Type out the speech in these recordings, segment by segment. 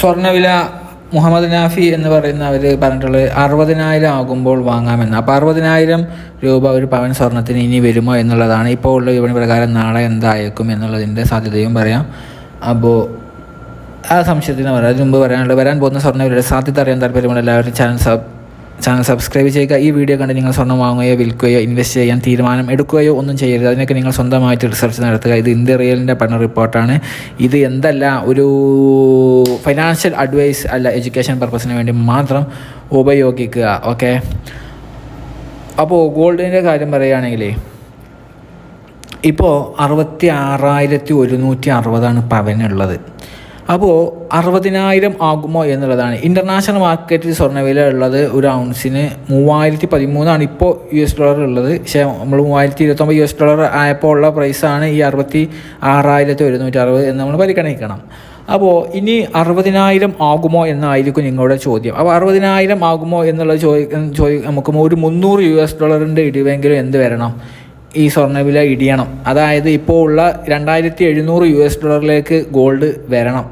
സ്വർണവില മുഹമ്മദ് നാഫി എന്ന് പറയുന്ന അവർ പറഞ്ഞിട്ടുള്ളത് അറുപതിനായിരം ആകുമ്പോൾ വാങ്ങാമെന്ന്. അപ്പോൾ അറുപതിനായിരം രൂപ ഒരു പവൻ സ്വർണത്തിന് ഇനി വരുമോ എന്നുള്ളതാണ് ഇപ്പോൾ ഉള്ള വിപണി പ്രകാരം നാളെ എന്തായേക്കും എന്നുള്ളതിന്റെ സാധ്യതയും പറയാം. അപ്പോൾ ആ സംശയത്തിന് പറയാം. അതിന് മുമ്പ് പറയാനുള്ളത് വരാൻ പോകുന്ന സ്വർണവിലയുടെ സാധ്യത അറിയാൻ താല്പര്യമുള്ള എല്ലാവരും ചാനൽ സബ് ചാനൽ സബ്സ്ക്രൈബ് ചെയ്യുക. ഈ വീഡിയോ കണ്ട് നിങ്ങൾ സ്വർണം വാങ്ങുകയോ വിൽക്കുകയോ ഇൻവെസ്റ്റ് ചെയ്യാൻ തീരുമാനം എടുക്കുകയോ ഒന്നും ചെയ്യരുത്. അതിനൊക്കെ നിങ്ങൾ സ്വന്തമായിട്ട് റിസർച്ച് നടത്തുക. ഇത് ഇന്ത്യ റിയലിന്റെ പഠന റിപ്പോർട്ടാണ് ഇത് എന്തല്ല ഒരു ഫൈനാൻഷ്യൽ അഡ്വൈസ് അല്ല എഡ്യൂക്കേഷൻ പർപ്പസിന് വേണ്ടി മാത്രം ഉപയോഗിക്കുക. ഓക്കെ അപ്പോൾ ഗോൾഡിന്റെ കാര്യം പറയുകയാണെങ്കിൽ ഇപ്പോൾ അറുപത്തി ആറായിരത്തി ഒരുന്നൂറ്റി അറുപതാണ് പവനുള്ളത്. അപ്പോൾ അറുപതിനായിരം ആകുമോ എന്നുള്ളതാണ്. ഇന്റർനാഷണൽ മാർക്കറ്റിൽ സ്വർണവില ഉള്ളത് ഒരു ഔൺസിന് മൂവായിരത്തി പതിമൂന്നാണ് ഇപ്പോൾ യു എസ് ഡോളർ ഉള്ളത്. പക്ഷേ നമ്മൾ മൂവായിരത്തി ഇരുപത്തൊമ്പത് യു എസ് ഡോളർ ആയപ്പോൾ ഉള്ള പ്രൈസാണ് ഈ അറുപത്തി ആറായിരത്തി ഒരുന്നൂറ്റി അറുപത് എന്ന് നമ്മൾ പരിഗണിക്കണം. അപ്പോൾ ഇനി അറുപതിനായിരം ആകുമോ എന്നായിരിക്കും നിങ്ങളുടെ ചോദ്യം. അപ്പോൾ അറുപതിനായിരം ആകുമോ എന്നുള്ളത് ചോദി ചോദി നമുക്ക് ഒരു മുന്നൂറ് യു എസ് ഡോളറിന്റെ ഇടിവെങ്കിലും എന്ത് വരണം? ഈ സ്വർണവില ഇടിയണം. അതായത് ഇപ്പോൾ ഉള്ള രണ്ടായിരത്തി എഴുന്നൂറ് യു എസ് ഡോളറിലേക്ക് ഗോൾഡ് വരണം.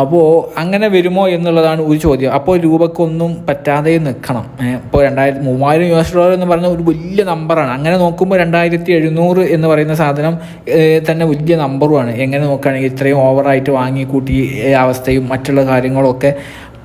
അപ്പോൾ അങ്ങനെ വരുമോ എന്നുള്ളതാണ് ഒരു ചോദ്യം. അപ്പോൾ രൂപക്കൊന്നും പറ്റാതെ നിൽക്കണം. ഇപ്പോൾ രണ്ടായിരത്തി മൂവായിരം യു എസ് ഡോളർ എന്ന് പറഞ്ഞ ഒരു വലിയ നമ്പറാണ്. അങ്ങനെ നോക്കുമ്പോൾ രണ്ടായിരത്തി എഴുന്നൂറ് എന്ന് പറയുന്ന സാധനം തന്നെ വലിയ നമ്പറുമാണ്. എങ്ങനെ നോക്കുകയാണെങ്കിൽ ഇത്രയും ഓവറായിട്ട് വാങ്ങിക്കൂട്ടി അവസ്ഥയും മറ്റുള്ള കാര്യങ്ങളൊക്കെ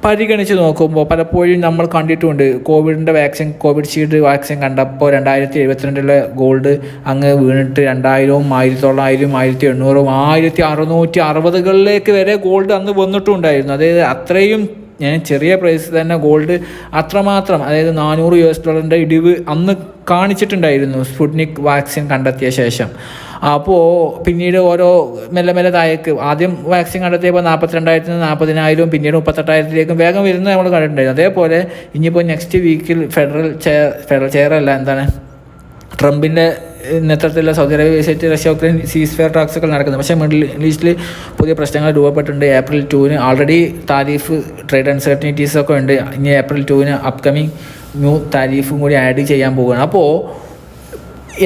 പരിഗണിച്ച് നോക്കുമ്പോൾ പലപ്പോഴും നമ്മൾ കണ്ടിട്ടുമുണ്ട് കോവിഡിന്റെ വാക്സിൻ കോവിഡ് ഷീൽഡ് വാക്സിൻ കണ്ടപ്പോൾ രണ്ടായിരത്തി എഴുപത്തിരണ്ടിലെ ഗോൾഡ് അങ്ങ് വീണിട്ട് രണ്ടായിരവും ആയിരത്തി തൊള്ളായിരവും ആയിരത്തി എണ്ണൂറും ആയിരത്തി അറുന്നൂറ്റി അറുപതുകളിലേക്ക് വരെ ഗോൾഡ് അന്ന് വന്നിട്ടുണ്ടായിരുന്നു. അതായത് അത്രയും ഞാൻ ചെറിയ പ്രൈസ് തന്നെ ഗോൾഡ് അത്രമാത്രം അതായത് നാനൂറ് യു എസ് ഡോളറിന്റെ ഇടിവ് അന്ന് കാണിച്ചിട്ടുണ്ടായിരുന്നു സ്പുട്നിക് വാക്സിൻ കണ്ടെത്തിയ ശേഷം. അപ്പോൾ പിന്നീട് ഓരോ മെല്ലെ മെല്ലെ താഴേക്ക് ആദ്യം വാക്സിൻ കണ്ടെത്തിയപ്പോൾ നാൽപ്പത്തിരണ്ടായിരത്തിന് നാൽപ്പതിനായിരവും പിന്നീട് മുപ്പത്തെട്ടായിരത്തിലേക്കും വേഗം വരുന്നത് നമ്മൾ കണ്ടിട്ടുണ്ടായിരുന്നു. അതേപോലെ ഇനിയിപ്പോൾ നെക്സ്റ്റ് വീക്കിൽ ഫെഡറൽ ചെയർ ഫെഡറൽ ചെയർ അല്ല എന്താണ് ട്രംപിന്റെ നേതൃത്വത്തിലുള്ള സൗദി അറേബ്യ വിസയിച്ച് റഷ്യ ഉക്രൈൻ സീസ് ഫെയർ ടാക്സുകൾ നടക്കുന്നത് പക്ഷേ മിഡിൽ ഈസ്റ്റിൽ പുതിയ പ്രശ്നങ്ങൾ രൂപപ്പെട്ടിട്ടുണ്ട്. ഏപ്രിൽ ടൂവിന് ആൾറെഡി താരീഫ് ട്രേഡ് അൺസർട്ടനിറ്റീസ് ഒക്കെ ഉണ്ട്. ഇനി ഏപ്രിൽ ടൂവിന് അപ്കമിങ് ന്യൂ താരീഫും കൂടി ആഡ് ചെയ്യാൻ പോവുകയാണ്. അപ്പോൾ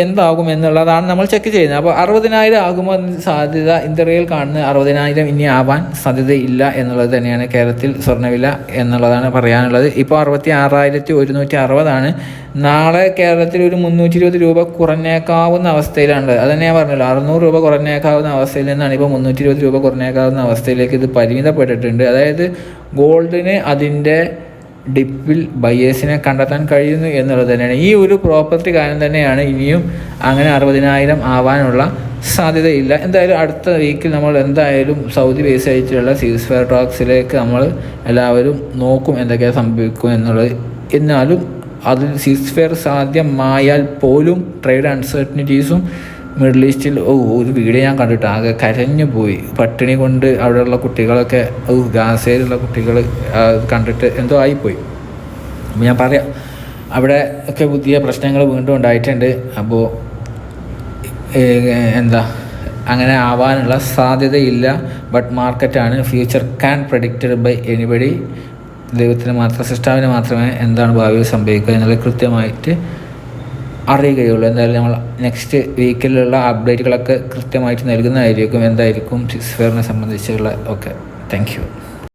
എന്താകും എന്നുള്ളതാണ് നമ്മൾ ചെക്ക് ചെയ്യുന്നത്. അപ്പോൾ അറുപതിനായിരം ആകുമോ എന്ന സാധ്യത ഇന്ത്യയിൽ കാണുന്ന അറുപതിനായിരം ഇനി ആവാൻ സാധ്യതയില്ല എന്നുള്ളത് തന്നെയാണ് കേരളത്തിൽ സ്വർണവില എന്നുള്ളതാണ് പറയാനുള്ളത്. ഇപ്പോൾ അറുപത്തി ആറായിരത്തി ഒരുന്നൂറ്റി അറുപതാണ് നാളെ കേരളത്തിൽ ഒരു മുന്നൂറ്റി ഇരുപത് രൂപ കുറഞ്ഞേക്കാവുന്ന അവസ്ഥയിലാണ് അത് തന്നെ ഞാൻ പറഞ്ഞല്ലോ അറുന്നൂറ് രൂപ കുറഞ്ഞേക്കാവുന്ന അവസ്ഥയിൽ നിന്നാണ് ഇപ്പോൾ മുന്നൂറ്റി ഇരുപത് രൂപ കുറഞ്ഞേക്കാവുന്ന അവസ്ഥയിലേക്ക് ഇത് പരിമിതപ്പെട്ടിട്ടുണ്ട്. അതായത് ഗോൾഡിന് അതിന്റെ ഡിപ്പിൽ ബയേഴ്സിനെ കണ്ടെത്താൻ കഴിയുന്നു എന്നുള്ളത് തന്നെയാണ്. ഈ ഒരു പ്രോപ്പർട്ടി കാരണം തന്നെയാണ് ഇനിയും അങ്ങനെ അറുപതിനായിരം ആവാനുള്ള സാധ്യതയില്ല. എന്തായാലും അടുത്ത വീക്കിൽ നമ്മൾ എന്തായാലും സൗദി ബേസ് ആയിട്ടുള്ള സീസ് ഫെയർ ടോക്സിലേക്ക് നമ്മൾ എല്ലാവരും നോക്കും എന്തൊക്കെയാണ് സംഭവിക്കും എന്നുള്ളത്. എന്നാലും അതിൽ സീസ് ഫെയർ സാധ്യമായാൽ പോലും ട്രേഡ് അൺസർട്ടനിറ്റീസും മിഡിൽ ഈസ്റ്റിൽ ഓ ഒരു വീഡിയോ ഞാൻ കണ്ടിട്ട് ആകെ കരഞ്ഞു പോയി. പട്ടിണി കൊണ്ട് അവിടെയുള്ള കുട്ടികളൊക്കെ ഓ ഗാസയിലുള്ള കുട്ടികൾ കണ്ടിട്ട് എന്തോ ആയിപ്പോയി. അപ്പോൾ ഞാൻ പറയാം അവിടെ ഒക്കെ പുതിയ പ്രശ്നങ്ങൾ വീണ്ടും ഉണ്ടായിട്ടുണ്ട്. അപ്പോൾ എന്താ അങ്ങനെ ആവാനുള്ള സാധ്യതയില്ല. ബട്ട് മാർക്കറ്റാണ് future can predicted by anybody ദൈവത്തിന് മാത്രം സൃഷ്ടാവിന് മാത്രമേ എന്താണ് ഭാവിയിൽ സംഭവിക്കുക എന്നുള്ളത് കൃത്യമായിട്ട് അറിയുകയുള്ളൂ. എന്തായാലും നമ്മൾ നെക്സ്റ്റ് വീക്കിലുള്ള അപ്ഡേറ്റുകളൊക്കെ കൃത്യമായിട്ട് നൽകുന്നതായിരിക്കും. എന്തായിരിക്കും സിക്സ് ഫെയറിനെ സംബന്ധിച്ചുള്ള ഓക്കെ താങ്ക്